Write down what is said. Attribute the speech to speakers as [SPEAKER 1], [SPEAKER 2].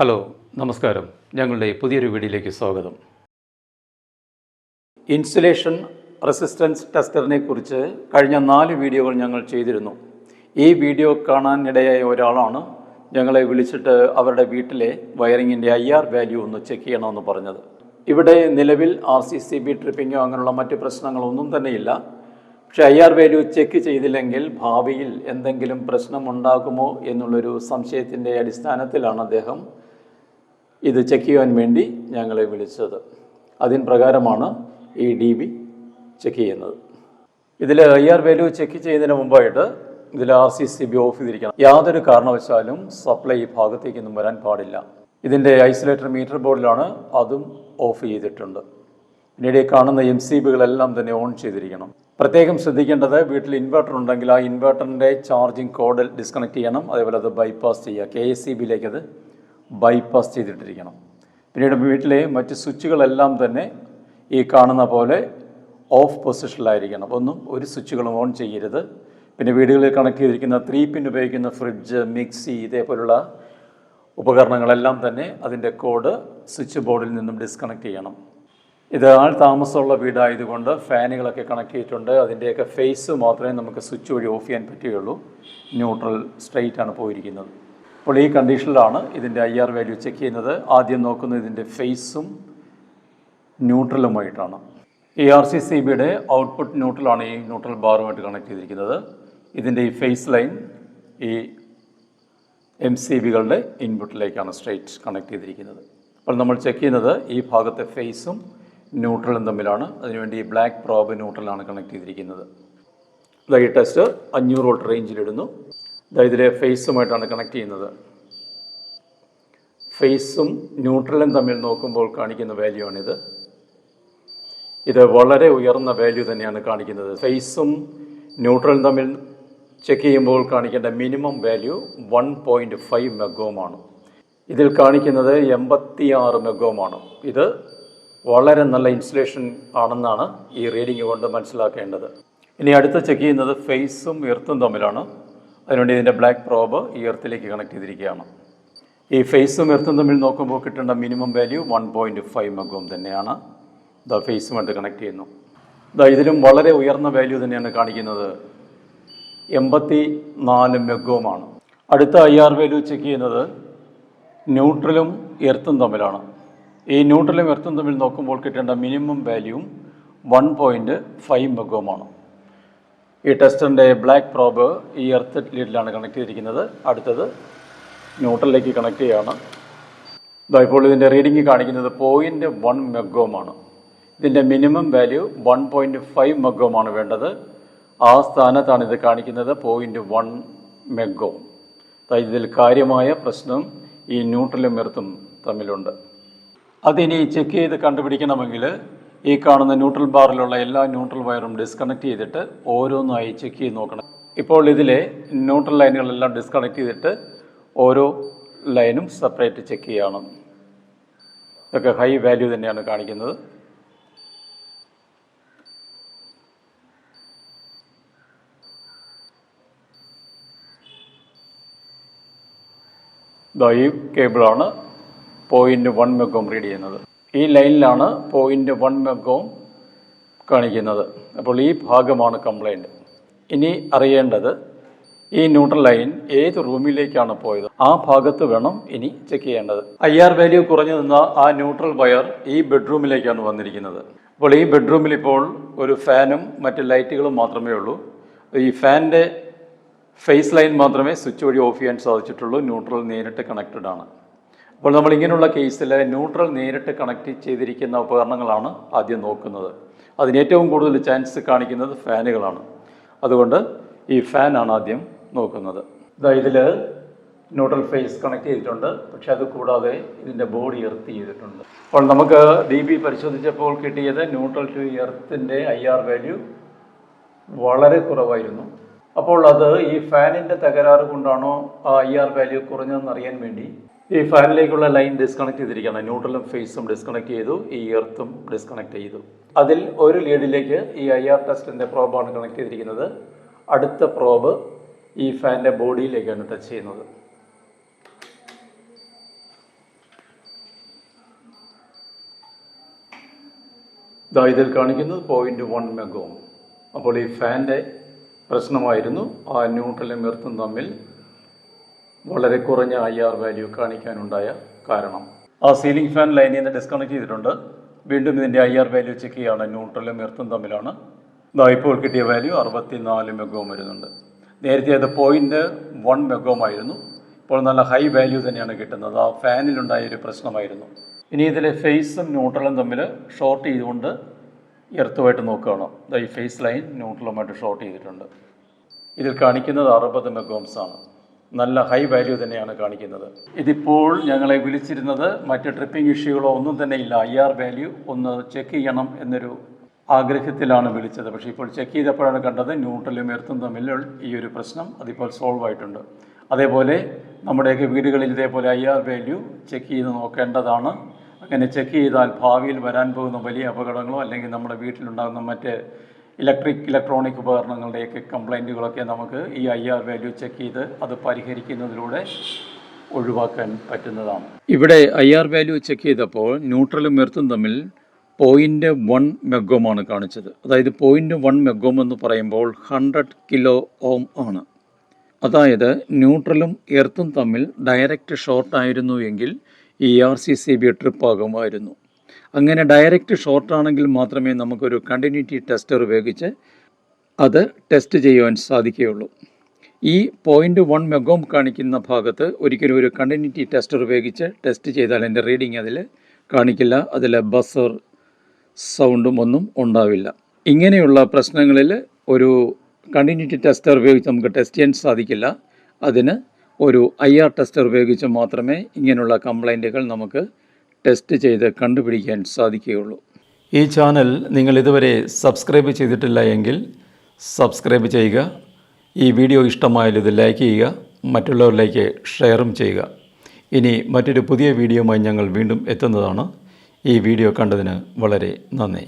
[SPEAKER 1] Hello നമസ്കാരം. ഞങ്ങളുടെ പുതിയൊരു വീഡിയോയിലേക്ക് സ്വാഗതം. ഇൻസുലേഷൻ റെസിസ്റ്റൻസ് ടെസ്റ്ററിനെ കുറിച്ച് കഴിഞ്ഞ നാല് വീഡിയോകൾ ഞങ്ങൾ ചെയ്തിരുന്നു. ഈ വീഡിയോ കാണാനിടയായ ഒരാളാണ് ഞങ്ങളെ വിളിച്ചിട്ട് അവരുടെ വീട്ടിലെ വയറിങ്ങിന്റെ ഐ ആർ വാല്യൂ ഒന്ന് ചെക്ക് ചെയ്യണമെന്ന് പറഞ്ഞത്. ഇവിടെ നിലവിൽ ആർ സി സി ബി ട്രിപ്പിങ്ങോ അങ്ങനെയുള്ള മറ്റ് പ്രശ്നങ്ങളൊന്നും തന്നെയില്ല. പക്ഷേ ഐ ആർ വാല്യൂ ചെക്ക് ചെയ്തില്ലെങ്കിൽ ഭാവിയിൽ എന്തെങ്കിലും പ്രശ്നമുണ്ടാകുമോ എന്നുള്ളൊരു സംശയത്തിന്റെ അടിസ്ഥാനത്തിലാണ് അദ്ദേഹം ഇത് ചെക്ക് ചെയ്യാൻ വേണ്ടി ഞങ്ങളെ വിളിച്ചത്. അതിന് പ്രകാരമാണ് ഈ ഡി ബി ചെക്ക് ചെയ്യുന്നത്. ഇതിൽ ഐ ആർ വാല്യൂ ചെക്ക് ചെയ്യുന്നതിന് മുമ്പായിട്ട് ഇതിൽ R C C B off ചെയ്തിരിക്കണം. യാതൊരു കാരണവശാലും സപ്ലൈ ഭാഗത്തേക്കൊന്നും വരാൻ പാടില്ല. ഇതിന്റെ ഐസൊലേറ്റർ മീറ്റർ ബോർഡിലാണ് അതും ഓഫ് ചെയ്തിട്ടുണ്ട്. പിന്നീട് കാണുന്ന എം സി ബികളെല്ലാം തന്നെ ഓൺ ചെയ്തിരിക്കണം. പ്രത്യേകം ശ്രദ്ധിക്കേണ്ടത് വീട്ടിൽ ഇൻവെർട്ടർ ഉണ്ടെങ്കിൽ ആ ഇൻവെർട്ടറിന്റെ ചാർജിങ് കോഡ് ഡിസ്കണക്ട് ചെയ്യണം. അതേപോലെ അത് ബൈപ്പാസ് ചെയ്യുക. കെ എസ് സി ബിയിലേക്ക് അത് ബൈപ്പാസ് ചെയ്തിട്ടിരിക്കണം. പിന്നീട് വീട്ടിലെ മറ്റ് സ്വിച്ചുകളെല്ലാം തന്നെ ഈ കാണുന്ന പോലെ ഓഫ് പൊസിഷനിലായിരിക്കണം ഒന്നും ഒരു സ്വിച്ചുകളും ഓൺ ചെയ്യരുത്. പിന്നെ വീടുകളിൽ കണക്ട് ചെയ്തിരിക്കുന്ന ത്രീ പിൻ ഉപയോഗിക്കുന്ന ഫ്രിഡ്ജ് മിക്സി ഇതേപോലുള്ള ഉപകരണങ്ങളെല്ലാം തന്നെ അതിന്റെ കോഡ് സ്വിച്ച് ബോർഡിൽ നിന്നും ഡിസ്കണക്ട് ചെയ്യണം. ഇത് ആൾ താമസമുള്ള വീടായതുകൊണ്ട് ഫാനുകളൊക്കെ കണക്ട് ചെയ്തിട്ടുണ്ട്. അതിന്റെയൊക്കെ ഫേസ് മാത്രമേ നമുക്ക് സ്വിച്ച് വഴി ഓഫ് ചെയ്യാൻ പറ്റുകയുള്ളൂ. ന്യൂട്രൽ സ്ട്രെയിറ്റ് ആണ് പോയിരിക്കുന്നത്. അപ്പോൾ ഈ കണ്ടീഷനിലാണ് ഇതിന്റെ ഐ ആർ വാല്യൂ ചെക്ക് ചെയ്യുന്നത്. ആദ്യം നോക്കുന്നത് ഇതിന്റെ ഫേസും ന്യൂട്രലുമായിട്ടാണ്. എ ആർ സി സി ബിയുടെ ഔട്ട്പുട്ട് ന്യൂട്രലാണ് ഈ ന്യൂട്രൽ ബാറുമായിട്ട് കണക്ട് ചെയ്തിരിക്കുന്നത്. ഇതിന്റെ ഈ ഫേസ് ലൈൻ ഈ എം സി ബികളുടെ ഇൻപുട്ടിലേക്കാണ് സ്ട്രേറ്റ് കണക്ട് ചെയ്തിരിക്കുന്നത്. അപ്പോൾ നമ്മൾ ചെക്ക് ചെയ്യുന്നത് ഈ ഭാഗത്തെ ഫേസും ന്യൂട്രലും തമ്മിലാണ്. അതിനുവേണ്ടി ഈ ബ്ലാക്ക് പ്രോബ് ന്യൂട്രലാണ് കണക്ട് ചെയ്തിരിക്കുന്നത്. ഈ ടെസ്റ്റ് അഞ്ഞൂറ് വോൾട്ട് റേഞ്ചിലിടുന്നു ഇതിലെ ഫേസുമായിട്ടാണ് കണക്ട് ചെയ്യുന്നത്. ഫേസും ന്യൂട്രലും തമ്മിൽ നോക്കുമ്പോൾ കാണിക്കുന്ന വാല്യൂ ആണിത്. ഇത് വളരെ ഉയർന്ന വാല്യൂ തന്നെയാണ് കാണിക്കുന്നത്. ഫേസും ന്യൂട്രലും തമ്മിൽ ചെക്ക് ചെയ്യുമ്പോൾ കാണിക്കേണ്ട minimum value one point five മെഗോമാണ് ഇതിൽ കാണിക്കുന്നത് എൺപത്തി ആറ് മെഗോമാണ് ഇത് വളരെ നല്ല ഇൻസുലേഷൻ ആണെന്നാണ് ഈ റീഡിംഗ് കൊണ്ട് മനസ്സിലാക്കേണ്ടത്. ഇനി അടുത്ത് ചെക്ക് ചെയ്യുന്നത് ഫേസും എർത്തും തമ്മിലാണ്. അതിനുവേണ്ടി ഇതിന്റെ ബ്ലാക്ക് പ്രോബ് ഈ എർത്തിലേക്ക് കണക്ട് ചെയ്തിരിക്കുകയാണ്. ഈ ഫേസും എർത്തും തമ്മിൽ നോക്കുമ്പോൾ കിട്ടേണ്ട minimum value one point five megohm തന്നെയാണ്. ദ ഫേസുമായിട്ട് കണക്ട് ചെയ്യുന്നു. ദാ ഇതിലും വളരെ ഉയർന്ന വാല്യൂ തന്നെയാണ് കാണിക്കുന്നത്. എൺപത്തി നാല് മെഗോമാണ് അടുത്ത ഐ ആർ വാല്യൂ ചെക്ക് ചെയ്യുന്നത് ന്യൂട്രലും എർത്തും തമ്മിലാണ്. ഈ ന്യൂട്രലും എർത്തും തമ്മിൽ നോക്കുമ്പോൾ കിട്ടേണ്ട മിനിമം വാല്യൂവും വൺ പോയിന്റ് ഫൈവ് മെഗോമാണ് ഈ ടെസ്റ്ററിന്റെ ബ്ലാക്ക് പ്രോബ് ഈ എർത്ത് ലീഡിലാണ് കണക്ട് ചെയ്തിരിക്കുന്നത്. അടുത്തത് ന്യൂട്രലിലേക്ക് കണക്ട് ചെയ്യുകയാണ് ഇതാ ഇപ്പോൾ ഇതിന്റെ റീഡിംഗ് കാണിക്കുന്നത് പോയിന്റ് വൺ മെഗോമാണ് ഇതിന്റെ minimum value one point five മെഗോമാണ് വേണ്ടത്. ആ സ്ഥാനത്താണ് ഇത് കാണിക്കുന്നത് പോയിന്റ് വൺ മെഗോ ഇതിൽ കാര്യമായ പ്രശ്നം ഈ ന്യൂട്രലും എർത്തും തമ്മിലുണ്ട്. അതിനി ചെക്ക് ചെയ്ത് കണ്ടുപിടിക്കണമെങ്കിൽ ഈ കാണുന്ന ന്യൂട്രൽ ബാറിലുള്ള എല്ലാ ന്യൂട്രൽ വയറും ഡിസ്കണക്ട് ചെയ്തിട്ട് ഓരോന്നായി ചെക്ക് ചെയ്ത് നോക്കണം. ഇപ്പോൾ ഇതിലെ ന്യൂട്രൽ ലൈനുകളെല്ലാം ഡിസ്കണക്ട് ചെയ്തിട്ട് ഓരോ ലൈനും സെപ്പറേറ്റ് ചെക്ക് ചെയ്യണം. ഇതൊക്കെ ഹൈ വാല്യൂ തന്നെയാണ് കാണിക്കുന്നത്. ഈ കേബിളാണ് പോയിന്റ് വൺ മെഗോം റീഡ് ചെയ്യുന്നത്. ഈ ലൈനിലാണ് പോയിന്റ് വൺ മെഗവും കാണിക്കുന്നത്. അപ്പോൾ ഈ ഭാഗമാണ് കംപ്ലൈന്റ് ഇനി അറിയേണ്ടത് ഈ ന്യൂട്രൽ ലൈൻ ഏത് റൂമിലേക്കാണ് പോയത്? ആ ഭാഗത്ത് വേണം ഇനി ചെക്ക് ചെയ്യേണ്ടത്. ഐ ആർ വാല്യൂ കുറഞ്ഞു നിന്ന ആ ന്യൂട്രൽ വയർ ഈ ബെഡ്റൂമിലേക്കാണ് വന്നിരിക്കുന്നത്. അപ്പോൾ ഈ ബെഡ്റൂമിൽ ഇപ്പോൾ ഒരു ഫാനും മറ്റ് ലൈറ്റുകളും മാത്രമേ ഉള്ളൂ. ഈ ഫാനിന്റെ ഫേസ് ലൈൻ മാത്രമേ സ്വിച്ച് വഴി ഓഫ് ചെയ്യാൻ സാധിച്ചിട്ടുള്ളൂ. ന്യൂട്രൽ നേരിട്ട് കണക്റ്റഡ് ആണ്. അപ്പോൾ നമ്മൾ ഇങ്ങനെയുള്ള കേസിൽ ന്യൂട്രൽ നേരിട്ട് കണക്ട് ചെയ്തിരിക്കുന്ന ഉപകരണങ്ങളാണ് ആദ്യം നോക്കുന്നത്. അതിന് ഏറ്റവും കൂടുതൽ ചാൻസ് കാണിക്കുന്നത് ഫാനുകളാണ്. അതുകൊണ്ട് ഈ ഫാനാണ് ആദ്യം നോക്കുന്നത്. ഇതാ ഇതിൽ ന്യൂട്രൽ ഫേസ് കണക്ട് ചെയ്തിട്ടുണ്ട്. പക്ഷെ അത് കൂടാതെ ഇതിന്റെ ബോഡി എർത്ത് ചെയ്തിട്ടുണ്ട്. അപ്പോൾ നമുക്ക് ഡി ബി പരിശോധിച്ചപ്പോൾ കിട്ടിയത് ന്യൂട്രൽ ടു എർത്തിന്റെ ഐ ആർ വാല്യൂ വളരെ കുറവായിരുന്നു. അപ്പോൾ അത് ഈ ഫാനിന്റെ തകരാറ് കൊണ്ടാണോ ആ ഐ ആർ വാല്യൂ കുറഞ്ഞതെന്ന് അറിയാൻ വേണ്ടി ഈ ഫാനിലേക്കുള്ള ലൈൻ ഡിസ്കണക്ട് ചെയ്തിരിക്കുകയാണ്. ന്യൂട്രലും ഫേസും ഡിസ്കണക്ട് ചെയ്തു. ഈ എർത്തും ഡിസ്കണക്ട് ചെയ്തു. അതിൽ ഒരു ലീഡിലേക്ക് ഈ ഐ ആർ ടെസ്റ്റിന്റെ പ്രോബാണ് കണക്ട് ചെയ്തിരിക്കുന്നത്. അടുത്ത പ്രോബ് ഈ ഫാനിന്റെ ബോഡിയിലേക്കാണ് ടച്ച് ചെയ്യുന്നത്. ഇതാ ഇതിൽ കാണിക്കുന്നത് പോയിന്റ് വൺ മെഗോം അപ്പോൾ ഈ ഫാന്റെ പ്രശ്നമായിരുന്നു. ആ ന്യൂട്രലും എർത്തും തമ്മിൽ വളരെ കുറഞ്ഞ ഐ ആർ വാല്യൂ കാണിക്കാനുണ്ടായ കാരണം. ആ സീലിംഗ് ഫാൻ ലൈനിൽ നിന്ന് ഡിസ്കണക്ട് ചെയ്തിട്ടുണ്ട്. വീണ്ടും ഇതിന്റെ ഐ ആർ വാല്യൂ ചെക്ക് ചെയ്യുകയാണ് ന്യൂട്രലും എർത്തും തമ്മിലാണ്. ഇതാ ഇപ്പോൾ കിട്ടിയ വാല്യൂ അറുപത്തി നാല് മെഗോം വരുന്നുണ്ട്. നേരത്തെ അത് പോയിന്റ് വൺ മെഗോം ആയിരുന്നു. ഇപ്പോൾ നല്ല ഹൈ വാല്യൂ തന്നെയാണ് കിട്ടുന്നത്. ആ ഫാനിലുണ്ടായ ഒരു പ്രശ്നമായിരുന്നു. ഇനി ഇതിലെ ഫേസും ന്യൂട്രലും തമ്മിൽ ഷോർട്ട് ചെയ്തുകൊണ്ട് എർത്തുമായിട്ട് നോക്കുകയാണ്. ഈ ഫേസ് ലൈൻ ന്യൂട്രലുമായിട്ട് ഷോർട്ട് ചെയ്തിട്ടുണ്ട്. ഇതിൽ കാണിക്കുന്നത് അറുപത് മെഗോംസ് ആണ്. നല്ല ഹൈ വാല്യൂ തന്നെയാണ് കാണിക്കുന്നത്. ഇതിപ്പോൾ ഞങ്ങളെ വിളിച്ചിരുന്നത് മറ്റ് ട്രിപ്പിംഗ് ഇഷ്യൂകളോ ഒന്നും തന്നെ ഇല്ല. ഐ ആർ വാല്യൂ ഒന്ന് ചെക്ക് ചെയ്യണം എന്നൊരു ആഗ്രഹത്തിലാണ് വിളിച്ചത്. പക്ഷേ ഇപ്പോൾ ചെക്ക് ചെയ്തപ്പോഴാണ് കണ്ടത് ന്യൂട്രലും എർത്തും തമ്മിൽ ഈ ഒരു പ്രശ്നം അതിപ്പോൾ സോൾവ് ആയിട്ടുണ്ട്. അതേപോലെ നമ്മുടെയൊക്കെ വീടുകളിൽ ഇതേപോലെ ഐ ആർ വാല്യൂ ചെക്ക് ചെയ്ത് നോക്കേണ്ടതാണ്. അങ്ങനെ ചെക്ക് ചെയ്താൽ ഭാവിയിൽ വരാൻ പോകുന്ന വലിയ അപകടങ്ങളോ അല്ലെങ്കിൽ നമ്മുടെ വീട്ടിലുണ്ടാകുന്ന മറ്റ് ഇലക്ട്രിക് ഇലക്ട്രോണിക് ഉപകരണങ്ങളുടെയൊക്കെ കംപ്ലൈന്റുകളൊക്കെ നമുക്ക് ഈ ഐ ആർ വാല്യൂ ചെക്ക് ചെയ്ത് അത് പരിഹരിക്കുന്നതിലൂടെ ഒഴിവാക്കാൻ പറ്റുന്നതാണ്. ഇവിടെ ഐ ആർ വാല്യൂ ചെക്ക് ചെയ്തപ്പോൾ ന്യൂട്രലും എർത്തും തമ്മിൽ പോയിന്റ് വൺ മെഗോമാണ് കാണിച്ചത്. അതായത് പോയിന്റ് വൺ മെഗോം എന്ന് പറയുമ്പോൾ ഹൺഡ്രഡ് കിലോ ഓം ആണ്. അതായത് ന്യൂട്രലും എർത്തും തമ്മിൽ ഡയറക്റ്റ് ഷോർട്ട് ആയിരുന്നു എങ്കിൽ ഈ R C C B trip ആകുമായിരുന്നു. അങ്ങനെ ഡയറക്റ്റ് ഷോർട്ട് ആണെങ്കിൽ മാത്രമേ നമുക്കൊരു കണ്ടിന്യൂറ്റി ടെസ്റ്റർ ഉപയോഗിച്ച് അത് ടെസ്റ്റ് ചെയ്യുവാൻ സാധിക്കുകയുള്ളൂ. ഈ പോയിന്റ് വൺ മെഗോം കാണിക്കുന്ന ഭാഗത്ത് ഒരിക്കലും ഒരു കണ്ടിന്യൂറ്റി ടെസ്റ്റർ ഉപയോഗിച്ച് ടെസ്റ്റ് ചെയ്താൽ എന്റെ റീഡിങ് അതിൽ കാണിക്കില്ല. അതിൽ ബസർ സൗണ്ടും ഒന്നും ഉണ്ടാവില്ല. ഇങ്ങനെയുള്ള പ്രശ്നങ്ങളിൽ ഒരു കണ്ടിന്യൂറ്റി ടെസ്റ്റർ ഉപയോഗിച്ച് നമുക്ക് ടെസ്റ്റ് ചെയ്യാൻ സാധിക്കില്ല. അതിന് ഒരു ഐ ആർ ടെസ്റ്റർ ഉപയോഗിച്ച് മാത്രമേ ഇങ്ങനെയുള്ള കംപ്ലൈന്റുകൾ നമുക്ക് ടെസ്റ്റ് ചെയ്ത് കണ്ടുപിടിക്കാൻ സാധിക്കുകയുള്ളൂ. ഈ ചാനൽ നിങ്ങൾ ഇതുവരെ സബ്സ്ക്രൈബ് ചെയ്തിട്ടില്ല എങ്കിൽ സബ്സ്ക്രൈബ് ചെയ്യുക. ഈ വീഡിയോ ഇഷ്ടമായാൽ ഇത് ലൈക്ക് ചെയ്യുക. മറ്റുള്ളവരിലേക്ക് ഷെയറും ചെയ്യുക. ഇനി മറ്റൊരു പുതിയ വീഡിയോയുമായി ഞങ്ങൾ വീണ്ടും എത്തുന്നതാണ്. ഈ വീഡിയോ കണ്ടതിന് വളരെ നന്ദി.